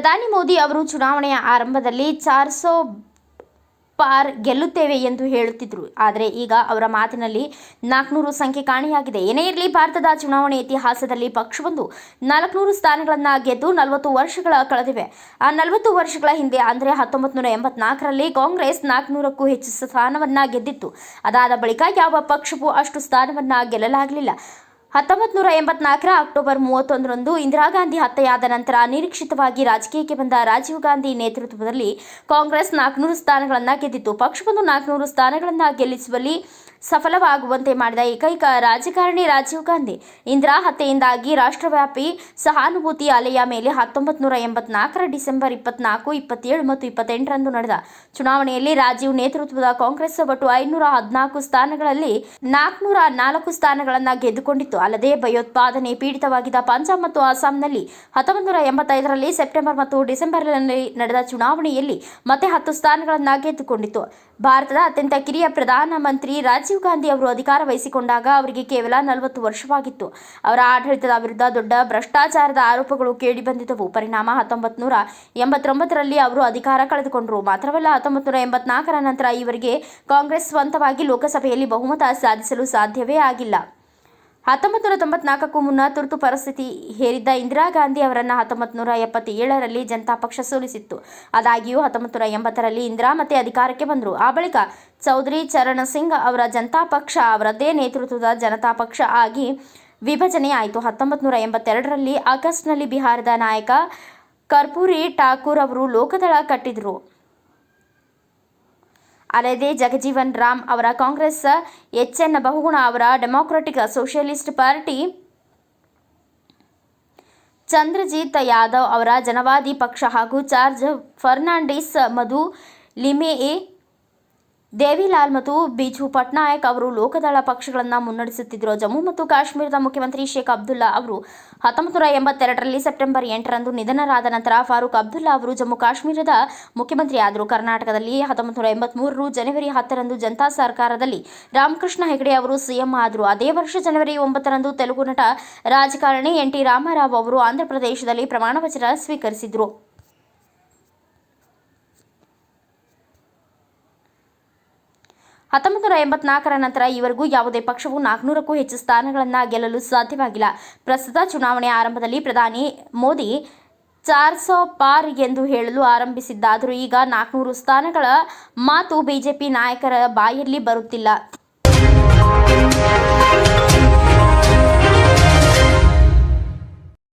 ಪ್ರಧಾನಿ ಮೋದಿ ಅವರು ಚುನಾವಣೆಯ ಆರಂಭದಲ್ಲಿ ಚಾರ್ಸೋ ಪಾರ್ ಗೆಲ್ಲುತ್ತೇವೆ ಎಂದು ಹೇಳುತ್ತಿದ್ದರು ಆದರೆ ಈಗ ಅವರ ಮಾತಿನಲ್ಲಿ ನಾಲ್ಕುನೂರು ಸಂಖ್ಯೆ ಕಾಣೆಯಾಗಿದೆ. ಏನೇ ಇರಲಿ, ಭಾರತದ ಚುನಾವಣೆ ಇತಿಹಾಸದಲ್ಲಿ ಪಕ್ಷವೊಂದು ನಾಲ್ಕುನೂರು ಸ್ಥಾನಗಳನ್ನು ಗೆದ್ದು ನಲವತ್ತು ವರ್ಷಗಳ ಕಳೆದಿವೆ. ಆ ನಲವತ್ತು ವರ್ಷಗಳ ಹಿಂದೆ ಅಂದರೆ ಹತ್ತೊಂಬತ್ತು ನೂರ ಎಂಬತ್ನಾಲ್ಕರಲ್ಲಿ ಕಾಂಗ್ರೆಸ್ ನಾಲ್ಕುನೂರಕ್ಕೂ ಹೆಚ್ಚು ಸ್ಥಾನವನ್ನು ಗೆದ್ದಿತ್ತು. ಅದಾದ ಬಳಿಕ ಯಾವ ಪಕ್ಷವೂ ಅಷ್ಟು ಸ್ಥಾನವನ್ನು ಗೆಲ್ಲಲಾಗಲಿಲ್ಲ. ಹತ್ತೊಂಬತ್ತು ನೂರ ಎಂಬತ್ನಾಲ್ಕರ ಅಕ್ಟೋಬರ್ ಮೂವತ್ತೊಂದರಂದು ಇಂದಿರಾ ಗಾಂಧಿ ಹತ್ಯೆಯಾದ ನಂತರ ಅನಿರೀಕ್ಷಿತವಾಗಿ ರಾಜಕೀಯಕ್ಕೆ ಬಂದ ರಾಜೀವ್ ಗಾಂಧಿ ನೇತೃತ್ವದಲ್ಲಿ ಕಾಂಗ್ರೆಸ್ ನಾಲ್ಕುನೂರು ಸ್ಥಾನಗಳನ್ನು ಗೆದ್ದಿತ್ತು. ಪಕ್ಷವೊಂದು ನಾಲ್ಕುನೂರು ಸ್ಥಾನಗಳನ್ನು ಗೆಲ್ಲಿಸುವಲ್ಲಿ ಸಫಲವಾಗುವಂತೆ ಮಾಡಿದ ಏಕೈಕ ರಾಜಕಾರಣಿ ರಾಜೀವ್ ಗಾಂಧಿ. ಇಂದಿರಾ ಹತ್ಯೆಯಿಂದಾಗಿ ರಾಷ್ಟ್ರವ್ಯಾಪಿ ಸಹಾನುಭೂತಿ ಅಲೆಯ ಮೇಲೆ ಹತ್ತೊಂಬತ್ತು ನೂರ ಎಂಬತ್ನಾಲ್ಕರ ಡಿಸೆಂಬರ್ ಇಪ್ಪತ್ನಾಲ್ಕು, ಇಪ್ಪತ್ತೇಳು ಮತ್ತು ಇಪ್ಪತ್ತೆಂಟರಂದು ನಡೆದ ಚುನಾವಣೆಯಲ್ಲಿ ರಾಜೀವ್ ನೇತೃತ್ವದ ಕಾಂಗ್ರೆಸ್ ಒಟ್ಟು ಐನೂರ ಹದಿನಾಲ್ಕು ಸ್ಥಾನಗಳಲ್ಲಿ ನಾಲ್ಕುನೂರ ನಾಲ್ಕು ಸ್ಥಾನಗಳನ್ನು ಗೆದ್ದುಕೊಂಡಿತ್ತು. ಅಲ್ಲದೆ ಭಯೋತ್ಪಾದನೆ ಪೀಡಿತವಾಗಿದ್ದ ಪಂಜಾಬ್ ಮತ್ತು ಅಸ್ಸಾಂನಲ್ಲಿ ಹತ್ತೊಂಬತ್ತು ನೂರ ಎಂಬತ್ತೈದರಲ್ಲಿ ಸೆಪ್ಟೆಂಬರ್ ಮತ್ತು ಡಿಸೆಂಬರ್ನಲ್ಲಿ ನಡೆದ ಚುನಾವಣೆಯಲ್ಲಿ ಮತ್ತೆ ಹತ್ತು ಸ್ಥಾನಗಳನ್ನು ಗೆದ್ದುಕೊಂಡಿತ್ತು. ಭಾರತದ ಅತ್ಯಂತ ಕಿರಿಯ ಪ್ರಧಾನಮಂತ್ರಿ ರಾಜೀವ್ ಗಾಂಧಿ ಅವರು ಅಧಿಕಾರ ವಹಿಸಿಕೊಂಡಾಗ ಅವರಿಗೆ ಕೇವಲ ನಲವತ್ತು ವರ್ಷವಾಗಿತ್ತು. ಅವರ ಆಡಳಿತದ ವಿರುದ್ಧ ದೊಡ್ಡ ಭ್ರಷ್ಟಾಚಾರದ ಆರೋಪಗಳು ಕೇಳಿಬಂದಿದ್ದವು. ಪರಿಣಾಮ ಹತ್ತೊಂಬತ್ತು ನೂರ ಎಂಬತ್ತೊಂಬತ್ತರಲ್ಲಿ ಅವರು ಅಧಿಕಾರ ಕಳೆದುಕೊಂಡರು. ಮಾತ್ರವಲ್ಲ ಹತ್ತೊಂಬತ್ತು ನೂರ ಎಂಬತ್ನಾಲ್ಕರ ನಂತರ ಇವರಿಗೆ ಕಾಂಗ್ರೆಸ್ ಸ್ವಂತವಾಗಿ ಲೋಕಸಭೆಯಲ್ಲಿ ಬಹುಮತ ಸಾಧಿಸಲು ಸಾಧ್ಯವೇ ಆಗಿಲ್ಲ. ಹತ್ತೊಂಬತ್ತು ನೂರ ತೊಂಬತ್ನಾಲ್ಕಕ್ಕೂ ಮುನ್ನ ತುರ್ತು ಪರಿಸ್ಥಿತಿ ಹೇರಿದ್ದ ಇಂದಿರಾ ಗಾಂಧಿ ಅವರನ್ನು ಹತ್ತೊಂಬತ್ತು ನೂರ ಎಪ್ಪತ್ತೇಳರಲ್ಲಿ ಜನತಾ ಪಕ್ಷ ಸೋಲಿಸಿತ್ತು. ಆದಾಗ್ಯೂ ಹತ್ತೊಂಬತ್ತು ನೂರ ಎಂಬತ್ತರಲ್ಲಿ ಇಂದಿರಾ ಮತ್ತೆ ಅಧಿಕಾರಕ್ಕೆ ಬಂದರು. ಆ ಬಳಿಕ ಚೌಧರಿ ಚರಣ್ ಸಿಂಗ್ ಅವರ ಜನತಾ ಪಕ್ಷ ಅವರದ್ದೇ ನೇತೃತ್ವದ ಜನತಾ ಪಕ್ಷ ಆಗಿ ವಿಭಜನೆ ಆಯಿತು. ಹತ್ತೊಂಬತ್ತು ನೂರ ಎಂಬತ್ತೆರಡರಲ್ಲಿ ಆಗಸ್ಟ್ನಲ್ಲಿ ಬಿಹಾರದ ನಾಯಕ ಕರ್ಪೂರಿ ಠಾಕೂರ್ ಅವರು ಲೋಕದಳ ಕಟ್ಟಿದರು. ಅಲ್ಲದೆ ಜಗಜೀವನ್ ರಾಮ್ ಅವರ ಕಾಂಗ್ರೆಸ್ ಎಚ್ ಎನ್ ಬಹುಗುಣ ಅವರ Democratic Socialist Party, Chandrajit Yadav ಅವರ ಜನವಾದಿ ಪಕ್ಷ ಹಾಗೂ ಚಾರ್ಜ್ ಫರ್ನಾಂಡಿಸ್, ಮಧು ಲಿಮೆಯೆ ದೇವಿಲಾಲ್ ಮತ್ತು ಬಿಜು ಪಟ್ನಾಯಕ್ ಅವರು ಲೋಕದಳ ಪಕ್ಷಗಳನ್ನು ಮುನ್ನಡೆಸುತ್ತಿದ್ದರು. ಜಮ್ಮು ಮತ್ತು ಕಾಶ್ಮೀರದ ಮುಖ್ಯಮಂತ್ರಿ ಶೇಖ್ ಅಬ್ದುಲ್ಲಾ ಅವರು ಹತ್ತೊಂಬತ್ತು ನೂರ ಎಂಬತ್ತೆರಡರಲ್ಲಿ ಸೆಪ್ಟೆಂಬರ್ ಎಂಟರಂದು ನಿಧನರಾದ ನಂತರ ಫಾರೂಕ್ ಅಬ್ದುಲ್ಲಾ ಅವರು ಜಮ್ಮು ಕಾಶ್ಮೀರದ ಮುಖ್ಯಮಂತ್ರಿಯಾದರು. ಕರ್ನಾಟಕದಲ್ಲಿ ಹತ್ತೊಂಬತ್ತು ನೂರ ಎಂಬತ್ಮೂರರು ಜನವರಿ ಹತ್ತರಂದು ಜನತಾ ಸರ್ಕಾರದಲ್ಲಿ ರಾಮಕೃಷ್ಣ ಹೆಗಡೆ ಅವರು ಸಿಎಂ ಆದರು. ಅದೇ ವರ್ಷ ಜನವರಿ ಒಂಬತ್ತರಂದು ತೆಲುಗು ನಟ ರಾಜಕಾರಣಿ ಎನ್ ಟಿ ರಾಮರಾವ್ ಅವರು ಆಂಧ್ರಪ್ರದೇಶದಲ್ಲಿ ಪ್ರಮಾಣ ವಚನ ಸ್ವೀಕರಿಸಿದರು. ಹತ್ತೊಂಬತ್ತು ನೂರ ಎಂಬತ್ನಾಲ್ಕರ ನಂತರ ಈವರೆಗೂ ಯಾವುದೇ ಪಕ್ಷವು ನಾಲ್ಕುನೂರಕ್ಕೂ ಹೆಚ್ಚು ಸ್ಥಾನಗಳನ್ನು ಗೆಲ್ಲಲು ಸಾಧ್ಯವಾಗಿಲ್ಲ. ಪ್ರಸ್ತುತ ಚುನಾವಣೆ ಆರಂಭದಲ್ಲಿ ಪ್ರಧಾನಿ ಮೋದಿ ಚಾರ್ ಸೋ ಪಾರ್ ಎಂದು ಹೇಳಲು ಆರಂಭಿಸಿದ್ದಾದರೂ ಈಗ ನಾಲ್ಕುನೂರು ಸ್ಥಾನಗಳ ಮಾತು ಬಿಜೆಪಿ ನಾಯಕರ ಬಾಯಲ್ಲಿ ಬರುತ್ತಿಲ್ಲ.